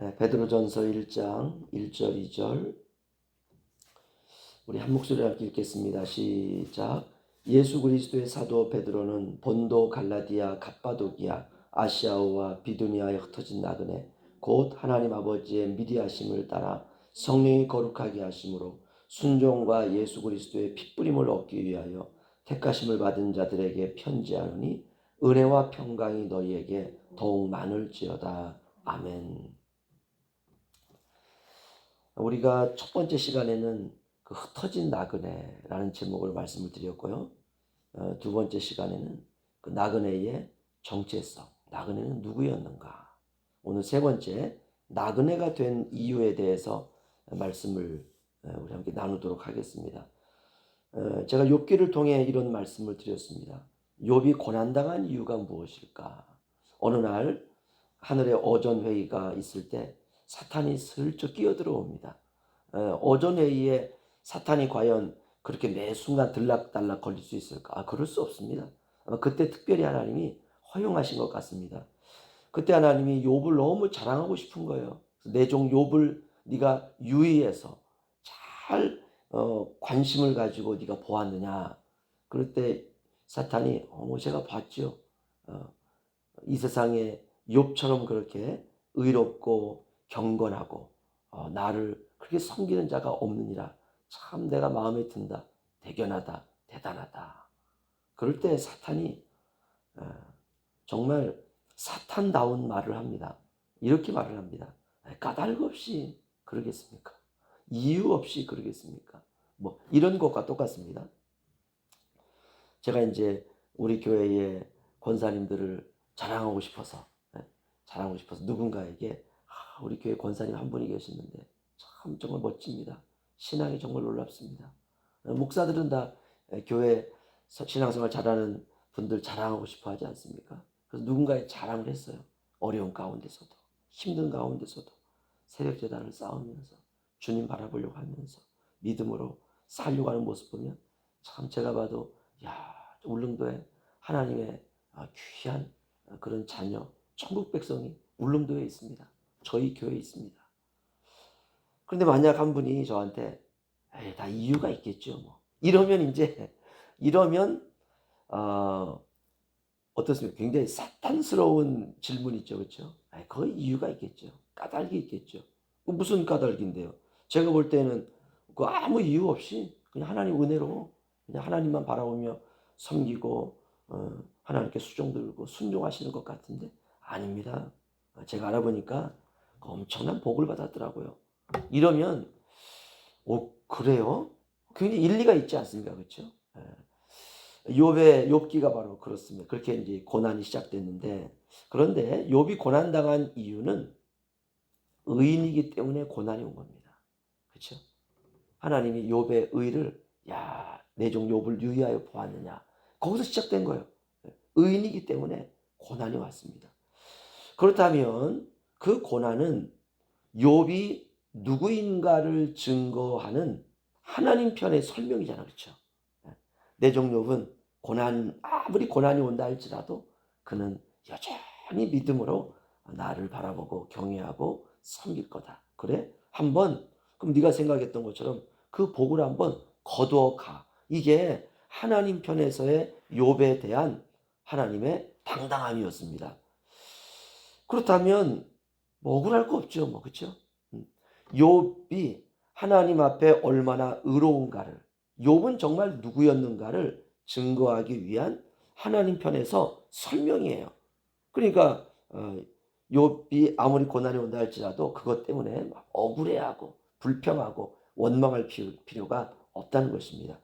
네, 베드로전서 1장 1절 2절 우리 한 목소리로 함께 읽겠습니다. 시작. 예수 그리스도의 사도 베드로는 본도 갈라디아 갑바도기아 아시아와 비두니아에 흩어진 나그네 곧 하나님 아버지의 미리 하심을 따라 성령이 거룩하게 하심으로 순종과 예수 그리스도의 핏부림을 얻기 위하여 택하심을 받은 자들에게 편지하노니 은혜와 평강이 너희에게 더욱 많을지어다. 아멘. 우리가 첫 번째 시간에는 그 흩어진 나그네라는 제목을 말씀을 드렸고요. 어, 두 번째 시간에는 그 나그네의 정체성, 나그네는 누구였는가? 오늘 세 번째 나그네가 된 이유에 대해서 말씀을 어, 우리 함께 나누도록 하겠습니다. 어, 제가 욥기를 통해 이런 말씀을 드렸습니다. 욥이 고난당한 이유가 무엇일까? 어느 날 하늘에 어전 회의가 있을 때 사탄이 슬쩍 끼어들어옵니다. 어전 회의에 사탄이 과연 그렇게 매 순간 들락달락 걸릴 수 있을까? 아, 그럴 수 없습니다. 그때 특별히 하나님이 허용하신 것 같습니다. 그때 하나님이 욥을 너무 자랑하고 싶은 거예요. 내 종 욥을 네가 유의해서 잘 어, 관심을 가지고 네가 보았느냐? 그럴 때 사탄이 어머 제가 봤죠. 어, 이 세상에 욥처럼 그렇게 의롭고 경건하고 어, 나를 그렇게 섬기는 자가 없느니라. 참 내가 마음에 든다. 대견하다. 대단하다. 그럴 때 사탄이 어, 정말 사탄다운 말을 합니다. 이렇게 말을 합니다. 까닭 없이 그러겠습니까? 이유 없이 그러겠습니까? 뭐 이런 것과 똑같습니다. 제가 이제 우리 교회의 권사님들을 자랑하고 싶어서 예, 자랑하고 싶어서 누군가에게 아, 우리 교회 권사님 한 분이 계시는데 참 정말 멋집니다. 신앙이 정말 놀랍습니다. 어, 목사들은 다 예, 교회 신앙생활 잘하는 분들 자랑하고 싶어 하지 않습니까? 그래서 누군가의 자랑을 했어요. 어려운 가운데서도 힘든 가운데서도 새벽 재단을 쌓으면서 주님 바라보려고 하면서 믿음으로 살려고 하는 모습 보면 참 제가 봐도 야 울릉도에 하나님의 아, 귀한 그런 자녀 천국 백성이 울릉도에 있습니다. 저희 교회에 있습니다. 그런데 만약 한 분이 저한테 에이, 다 이유가 있겠죠. 뭐 이러면 이제 이러면 어, 어떻습니까? 굉장히 사탄스러운 질문이죠, 그렇죠? 거의 이유가 있겠죠. 까닭이 있겠죠. 무슨 까닭인데요? 제가 볼 때는 그 아무 이유 없이 그냥 하나님 은혜로 그냥 하나님만 바라보며 섬기고 어, 하나님께 수종 들고 순종하시는 것 같은데 아닙니다. 제가 알아보니까 엄청난 복을 받았더라고요. 이러면 오 그래요? 굉장히 일리가 있지 않습니까, 그렇죠? 욥의 욥기가 바로 그렇습니다. 그렇게 이제 고난이 시작됐는데 그런데 욥이 고난 당한 이유는 의인이기 때문에 고난이 온 겁니다. 그렇죠? 하나님이 욥의 의를 야, 내 종 욥을 유의하여 보았느냐. 거기서 시작된 거예요. 의인이기 때문에 고난이 왔습니다. 그렇다면 그 고난은 욥이 누구인가를 증거하는 하나님 편의 설명이잖아. 그렇죠? 내종 욥은 고난 아무리 고난이 온다 할지라도 그는 여전히 믿음으로 나를 바라보고 경외하고 섬길 거다. 그래? 한번 그럼 네가 생각했던 것처럼 그 복을 한번 거두어 가. 이게 하나님 편에서의 욥에 대한 하나님의 당당함이었습니다. 그렇다면 뭐 억울할 거 없죠, 뭐 그렇죠? 욥이 하나님 앞에 얼마나 의로운가를 욥은 정말 누구였는가를 증거하기 위한 하나님 편에서 설명이에요. 그러니까 어, 욥이 아무리 고난이 온다 할지라도 그것 때문에 억울해하고 불평하고 원망할 필요가 없다는 것입니다.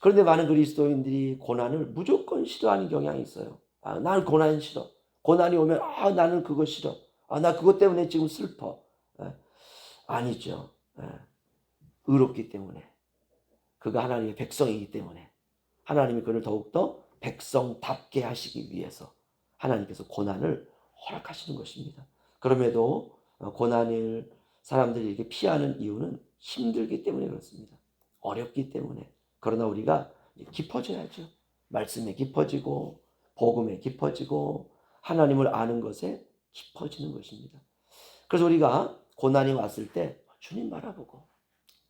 그런데 많은 그리스도인들이 고난을 무조건 싫어하는 경향이 있어요. 아, 나는 고난 싫어. 고난이 오면 아 나는 그거 싫어. 아 나 그것 때문에 지금 슬퍼. 에, 아니죠. 에, 의롭기 때문에 그가 하나님의 백성이기 때문에 하나님이 그를 더욱더 백성답게 하시기 위해서 하나님께서 고난을 허락하시는 것입니다. 그럼에도 어, 고난을 사람들이 이렇게 피하는 이유는 힘들기 때문에 그렇습니다. 어렵기 때문에. 그러나 우리가 깊어져야죠. 말씀에 깊어지고, 복음에 깊어지고, 하나님을 아는 것에 깊어지는 것입니다. 그래서 우리가 고난이 왔을 때 주님 바라보고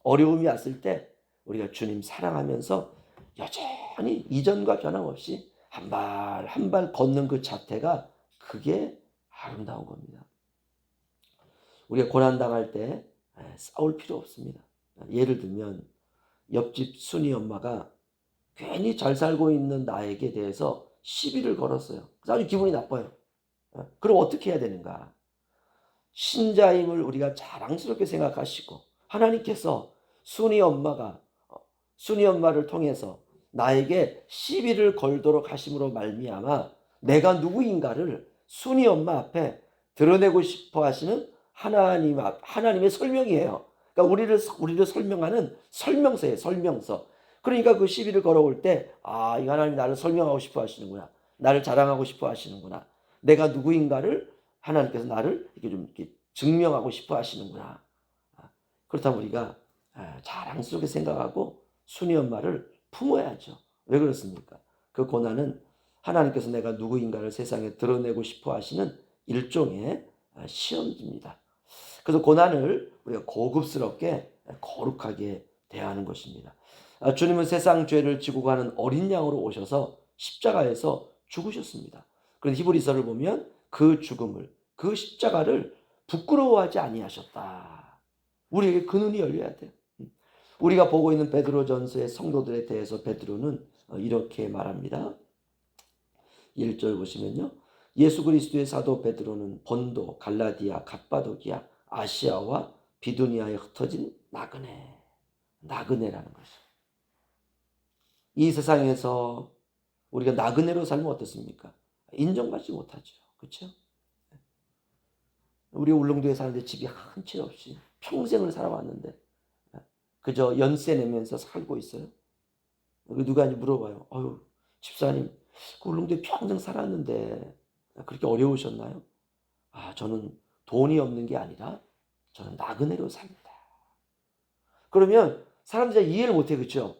어려움이 왔을 때 우리가 주님 사랑하면서 여전히 이전과 변함없이 한 발 한 발 걷는 그 자태가 그게 아름다운 겁니다. 우리가 고난 당할 때 싸울 필요 없습니다. 예를 들면 옆집 순이 엄마가 괜히 잘 살고 있는 나에게 대해서 시비를 걸었어요. 그래서 아주 기분이 나빠요. 어, 그럼 어떻게 해야 되는가? 신자임을 우리가 자랑스럽게 생각하시고 하나님께서 순이 엄마가 어, 순이 엄마를 통해서 나에게 시비를 걸도록 하심으로 말미암아 내가 누구인가를 순이 엄마 앞에 드러내고 싶어 하시는 하나님 앞 하나님의 설명이에요. 그러니까 우리를 우리를 설명하는 설명서예요. 설명서. 그러니까 그 시비를 걸어올 때 아, 이 하나님이 나를 설명하고 싶어 하시는구나. 나를 자랑하고 싶어 하시는구나. 내가 누구인가를 하나님께서 나를 이렇게 좀 이렇게 증명하고 싶어 하시는구나. 아, 그렇다면 우리가 아, 자랑스럽게 생각하고 순이 엄마를 품어야죠. 왜 그렇습니까? 그 고난은 하나님께서 내가 누구인가를 세상에 드러내고 싶어 하시는 일종의 아, 시험입니다. 그래서 고난을 우리가 고급스럽게 거룩하게 대하는 것입니다. 주님은 세상 죄를 지고 가는 어린 양으로 오셔서 십자가에서 죽으셨습니다. 그런데 히브리서를 보면 그 죽음을 그 십자가를 부끄러워하지 아니하셨다. 우리에게 그 눈이 열려야 돼요. 우리가 보고 있는 베드로 전서의 성도들에 대해서 베드로는 이렇게 말합니다. 1절 보시면요. 예수 그리스도의 사도 베드로는 본도, 갈라디아, 갑바도기아, 아시아와 비두니아에 흩어진 나그네, 나그네라는 것이죠. 이 세상에서 우리가 나그네로 살면 어떻습니까? 인정받지 못하죠. 그렇죠? 우리 울릉도에 사는데 집이 한 채 없이 평생을 살아왔는데 그저 연세 내면서 살고 있어요. 누가 이제 물어봐요. 어유 집사님, 그 울릉도에 평생 살았는데 그렇게 어려우셨나요? 아, 저는 돈이 없는 게 아니라 저는 나그네로 삽니다. 그러면 사람들이 이해를 못해 그렇죠?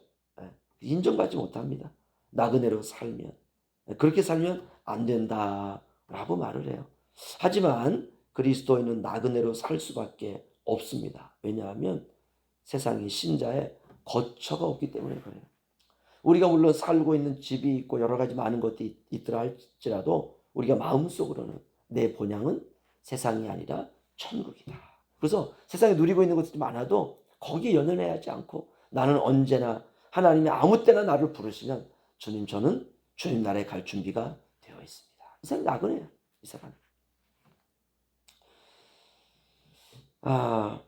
인정받지 못합니다. 나그네로 살면 그렇게 살면 안 된다라고 말을 해요. 하지만 그리스도인은 나그네로 살 수밖에 없습니다. 왜냐하면 세상에 신자의 거처가 없기 때문에 그래요. 우리가 물론 살고 있는 집이 있고 여러 가지 많은 것들이 있더라 할지라도 우리가 마음속으로는 내 본향은 세상이 아니라 천국이다. 그래서 세상에 누리고 있는 것들이 많아도 거기에 연연해 하지 않고 나는 언제나 하나님이 아무 때나 나를 부르시면 주님 저는 주님 나라에 갈 준비가 되어 있습니다. 이 사람 나그네요. 이 사람. 아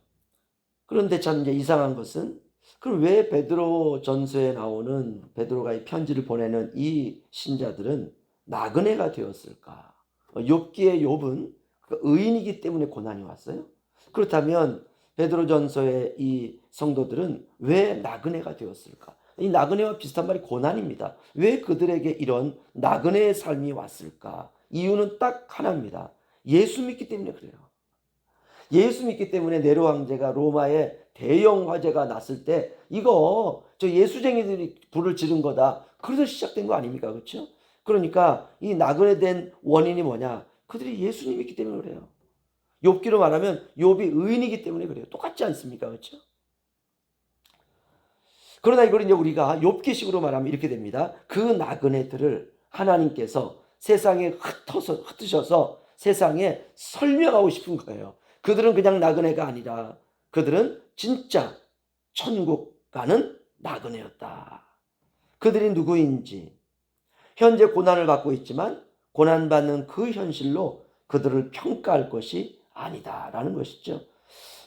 그런데 참 이제 이상한 것은 그럼 왜 베드로 전서에 나오는 베드로가 이 편지를 보내는 이 신자들은 나그네가 되었을까? 욥기의 욥은 그 의인이기 때문에 고난이 왔어요. 그렇다면 베드로 전서의 이 성도들은 왜 나그네가 되었을까? 이 나그네와 비슷한 말이 고난입니다. 왜 그들에게 이런 나그네의 삶이 왔을까? 이유는 딱 하나입니다. 예수 믿기 때문에 그래요. 예수 믿기 때문에 네로 황제가 로마에 대형 화재가 났을 때 이거 저 예수쟁이들이 불을 지른 거다. 그래서 시작된 거 아닙니까? 그렇죠? 그러니까 이 나그네 된 원인이 뭐냐? 그들이 예수님 믿기 때문에 그래요. 욥기로 말하면 욥이 의인이기 때문에 그래요. 똑같지 않습니까? 그렇죠? 그러나 이걸 이제 우리가 욥기식으로 말하면 이렇게 됩니다. 그 나그네들을 하나님께서 세상에 흩어서 흩으셔서 세상에 설명하고 싶은 거예요. 그들은 그냥 나그네가 아니라 그들은 진짜 천국 가는 나그네였다. 그들이 누구인지 현재 고난을 받고 있지만 고난받는 그 현실로 그들을 평가할 것이 아니다라는 것이죠.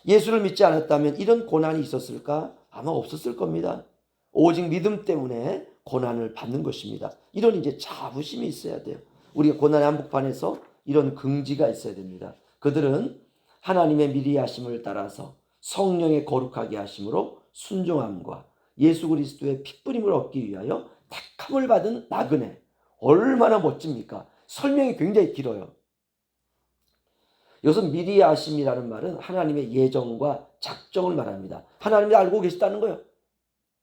예수를 믿지 않았다면 이런 고난이 있었을까? 아마 없었을 겁니다. 오직 믿음 때문에 고난을 받는 것입니다. 이런 이제 자부심이 있어야 돼요. 우리가 고난의 한복판에서 이런 긍지가 있어야 됩니다. 그들은 하나님의 미리 하심을 따라서 성령의 거룩하게 하심으로 순종함과 예수 그리스도의 핏부림을 얻기 위하여 택함을 받은 나그네. 얼마나 멋집니까? 설명이 굉장히 길어요. 이것은 미리 하심이라는 말은 하나님의 예정과 작정을 말합니다. 하나님이 알고 계시다는 거예요.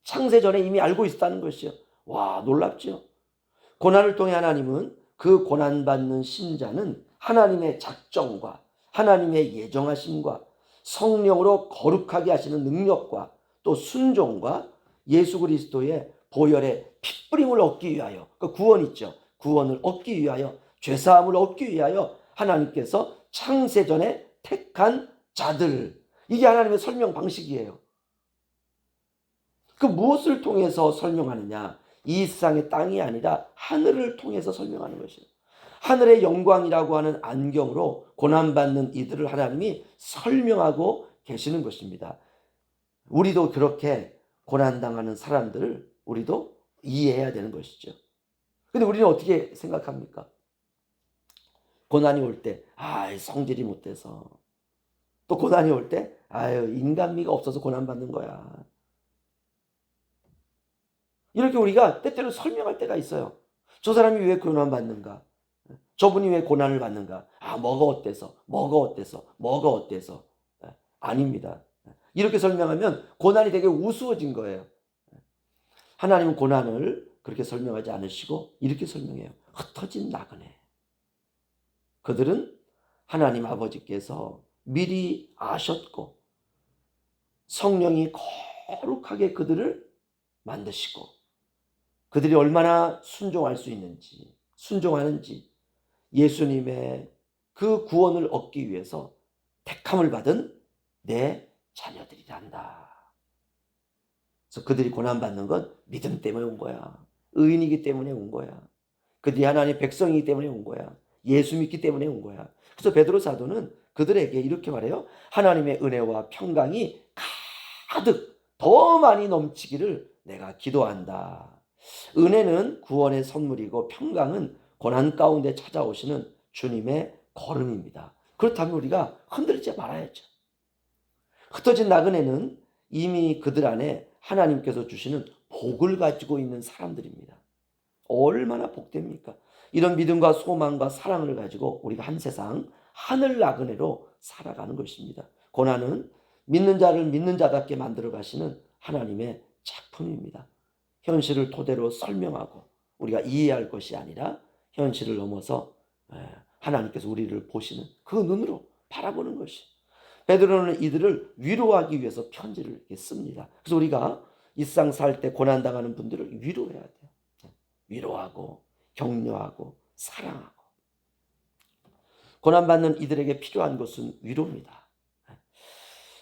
창세 전에 이미 알고 있었다는 것이요. 와, 놀랍죠? 고난을 통해 하나님은 그 고난받는 신자는 하나님의 작정과 하나님의 예정하심과 성령으로 거룩하게 하시는 능력과 또 순종과 예수 그리스도의 보혈의 핏뿌림을 얻기 위하여 그 구원 있죠. 구원을 얻기 위하여 죄 사함을 얻기 위하여 하나님께서 창세 전에 택한 자들 이게 하나님의 설명 방식이에요. 그 무엇을 통해서 설명하느냐? 이 세상의 땅이 아니라 하늘을 통해서 설명하는 것이에요. 하늘의 영광이라고 하는 안경으로 고난받는 이들을 하나님이 설명하고 계시는 것입니다. 우리도 그렇게 고난당하는 사람들을 우리도 이해해야 되는 것이죠. 근데 우리는 어떻게 생각합니까? 고난이 올 때, 아, 성질이 못돼서. 또 고난이 올 때, 아유, 인간미가 없어서 고난받는 거야. 이렇게 우리가 때때로 설명할 때가 있어요. 저 사람이 왜 고난받는가? 저분이 왜 고난을 받는가? 아, 뭐가 어때서? 뭐가 어때서? 뭐가 어때서? 아닙니다. 이렇게 설명하면 고난이 되게 우스워진 거예요. 하나님은 고난을 그렇게 설명하지 않으시고 이렇게 설명해요. 흩어진 나그네. 그들은 하나님 아버지께서 미리 아셨고 성령이 거룩하게 그들을 만드시고 그들이 얼마나 순종할 수 있는지 순종하는지 예수님의 그 구원을 얻기 위해서 택함을 받은 내 자녀들이란다. 그래서 그들이 고난받는 건 믿음 때문에 온 거야. 의인이기 때문에 온 거야. 그들이 하나님의 백성이기 때문에 온 거야. 예수 믿기 때문에 온 거야. 그래서 베드로 사도는 그들에게 이렇게 말해요. 하나님의 은혜와 평강이 가득 더 많이 넘치기를 내가 기도한다. 은혜는 구원의 선물이고 평강은 고난 가운데 찾아오시는 주님의 걸음입니다. 그렇다면 우리가 흔들리지 말아야죠. 흩어진 나그네는 이미 그들 안에 하나님께서 주시는 복을 가지고 있는 사람들입니다. 얼마나 복됩니까? 이런 믿음과 소망과 사랑을 가지고 우리가 한 세상 하늘 나그네로 살아가는 것입니다. 고난은 믿는 자를 믿는 자답게 만들어 가시는 하나님의 작품입니다. 현실을 토대로 설명하고 우리가 이해할 것이 아니라 현실을 넘어서 하나님께서 우리를 보시는 그 눈으로 바라보는 것이. 베드로는 이들을 위로하기 위해서 편지를 씁니다. 그래서 우리가 일상 살 때 고난 당하는 분들을 위로해야 돼요. 위로하고 격려하고 사랑하고 고난 받는 이들에게 필요한 것은 위로입니다.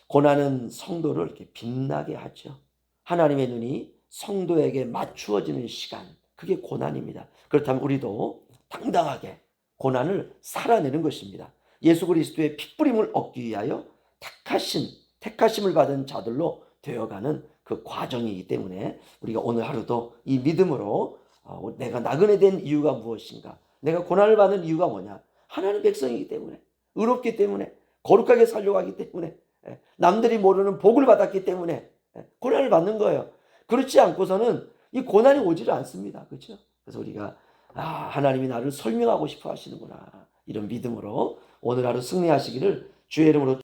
고난은 성도를 이렇게 빛나게 하죠. 하나님의 눈이 성도에게 맞추어지는 시간, 그게 고난입니다. 그렇다면 우리도 당당하게 고난을 살아내는 것입니다. 예수 그리스도의 핏부림을 얻기 위하여 택하신, 택하심을 받은 자들로 되어가는 그 과정이기 때문에 우리가 오늘 하루도 이 믿음으로 어, 내가 나그네 된 이유가 무엇인가? 내가 고난을 받는 이유가 뭐냐? 하나님 백성이기 때문에, 의롭기 때문에, 거룩하게 살려고 하기 때문에, 예, 남들이 모르는 복을 받았기 때문에 예, 고난을 받는 거예요. 그렇지 않고서는 이 고난이 오지를 않습니다. 그렇죠? 그래서 우리가 아, 하나님이 나를 설명하고 싶어 하시는구나. 이런 믿음으로 오늘 하루 승리하시기를 주의 이름으로